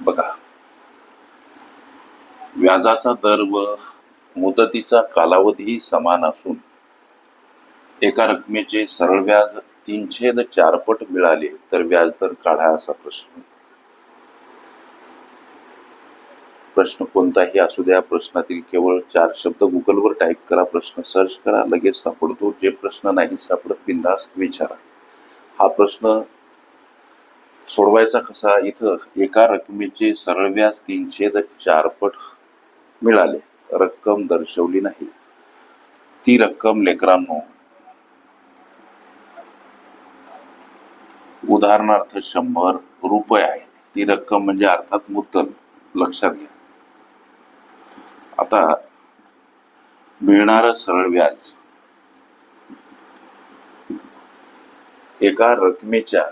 बघा. व्याजाचा दर व मुदतीचा कालावधी समान असून एका रकमेचे सरळ व्याज तीनशे चार पट मिळाले तर व्याजदर काढा असा प्रश्न. प्रश्न कोणताही असू द्या प्रश्नातील केवळ चार शब्द गुगलवर टाईप करा प्रश्न सर्च करा लगेच सापडतो. जे प्रश्न नाही सापडत बिंदास विचारा. हा प्रश्न सोडवायचा कसा? इथं एका रकमेचे सरळ व्याज तीनशे चारपट मिळाले. रक्कम दर्शवली नाही. ती रक्कम लेकरांनो उदाहरणार्थ शंभर रुपये आहे. ती रक्कम म्हणजे अर्थात मुद्दल. लक्षात घ्या. आता मिळणार सरळ व्याज एका रकमेच्या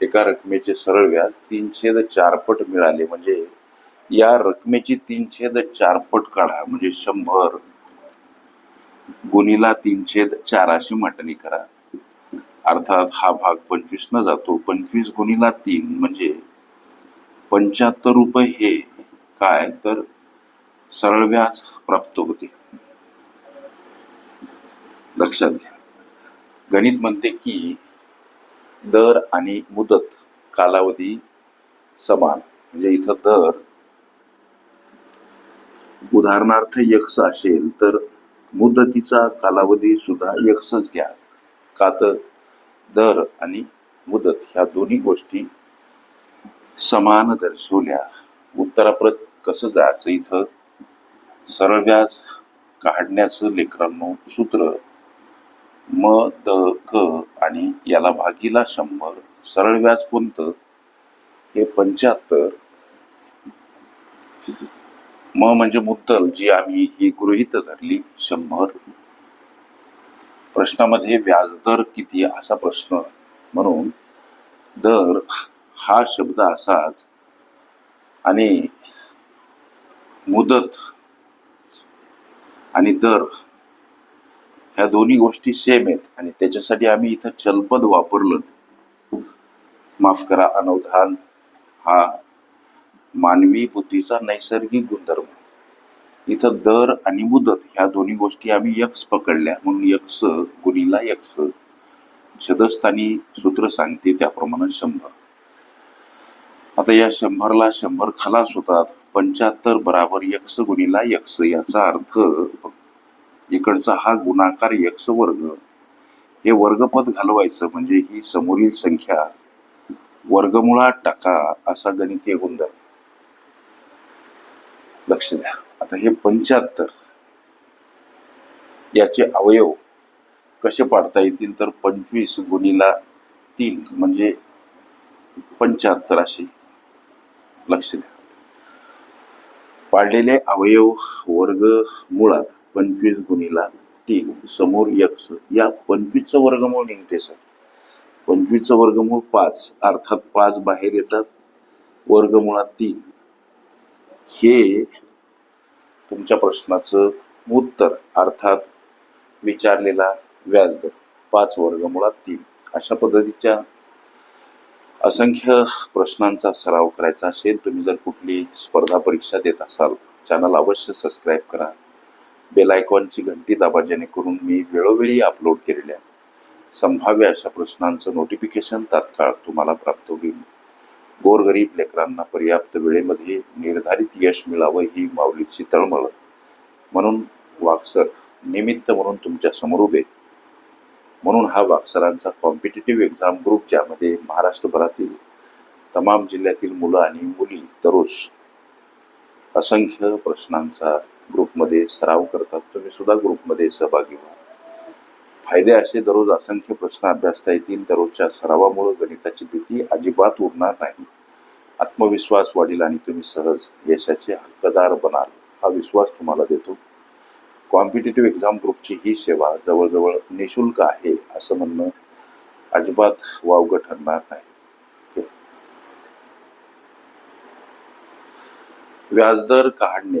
एका रकमेचे सरळ व्याज तीनशे द चारपट मिळाले. म्हणजे या रकमेची तीनशे द चारपट काढा. म्हणजे शंभर गुणीला तीनशे चार अशी मांडणी करा. अर्थात हा भाग पंचवीस न जातो. पंचवीस गुणीला तीन म्हणजे पंच्याहत्तर रुपये हे काय? तर सरळ व्याज प्राप्त होते. लक्षात घ्या. गणित म्हणते की दर आणि मुदत कालावधी समान. म्हणजे इथं दर उदाहरणार्थ यक्ष असेल तर मुदतीचा कालावधी सुद्धा यक्षच घ्या. का तर दर आणि मुदत ह्या दोन्ही गोष्टी समान दर्शवल्या. उत्तराप्रत कसं जायचं इथं? सरळ व्याज काढण्याचं लेकरांनो सूत्र म द क आणि याला भागीला शंभर. सरळ व्याज कोणतं? हे पंच्याहत्तर. म म्हणजे मुद्दल जी आम्ही ही गृहीत धरली शंभर. प्रश्नामध्ये व्याजदर किती असा प्रश्न. म्हणून दर हा शब्द असाच आणि मुदत आणि दर ह्या दोन्ही गोष्टी सेम आहेत. आणि त्याच्यासाठी आम्ही इथं चलपद वापरलं. माफ करा अनवधान हा मानवी बुद्धीचा नैसर्गिक गुणधर्म. इथं दर आणि मुदत ह्या दोन्ही गोष्टी आम्ही यक्स पकडल्या. म्हणून यक्स गुणीला यक्स छदस्थानी सूत्र सांगते त्याप्रमाणे शंभर. आता या शंभरला शंभर खलास होतात. पंच्याहत्तर बराबर यक्स गुणीला यक्स याचा अर्थ इकडचा हा गुणाकार यक्ष वर्ग हे वर्गपद घालवायचं म्हणजे ही समोरील संख्या वर्गमुळात टाका असा गणितीय गुणधर्म. लक्ष द्या. आता हे पंच्याहत्तर याचे अवयव कसे पाडता येतील? तर पंचवीस गुणीला तीन म्हणजे पंच्याहत्तर असे. लक्ष द्या. पाडलेले अवयव वर्ग मुळात पंचवीस गुणीला तीन. समोर यक्स. या पंचवीसचं वर्गमूळ निघते सर. पंचवीसचं वर्गमूळ पाच. अर्थात पाच बाहेर येतात. वर्गमुळात तीन. हे तुमच्या प्रश्नाचं उत्तर. अर्थात विचारलेला व्याजदर. पाच वर्गमुळात तीन. अशा पद्धतीच्या असंख्य प्रश्नांचा सराव करायचा असेल तुम्ही जर कुठली स्पर्धा परीक्षा देत असाल चॅनल अवश्य सबस्क्राईब करा. बेल आयकॉनची घंटी दाबा जेणेकरून मी वेळोवेळी अपलोड केलेल्या संभाव्य अशा प्रश्नांचं नोटिफिकेशन तात्काळ तुम्हाला प्राप्त होईल. गोरगरीब लेकरांना पर्याप्त वेळेमध्ये निर्धारित यश मिळावं ही माऊलीची तळमळ. म्हणून वाक्सर निमित्त म्हणून तुमच्यासमोर उभे. म्हणून हा वाक्सरांचा कॉम्पिटेटिव्ह एक्झाम ग्रुप ज्यामध्ये महाराष्ट्रभरातील तमाम जिल्ह्यातील मुलं आणि मुली दररोज असंख्य प्रश्नांचा ग्रुपमध्ये सराव करतात तुम्ही सुद्धा ग्रुपमध्ये सहभागी व्हा. फायदे असे दररोज असंख्य प्रश्न अभ्यासता येतील दररोजच्या सरावामुळे गणिताची भीती अजिबात उरणार नाही. आत्मविश्वास वाढेल आणि तुम्ही सहज यशाचे हक्कदार बनाल हा विश्वास तुम्हाला देतो. कॉम्पिटेटिव्ह एक्झाम ग्रुपची ही सेवा जवळजवळ निशुल्क आहे असं म्हणणं अजिबात वावगं ठरणार नाही. व्याजदर काढणे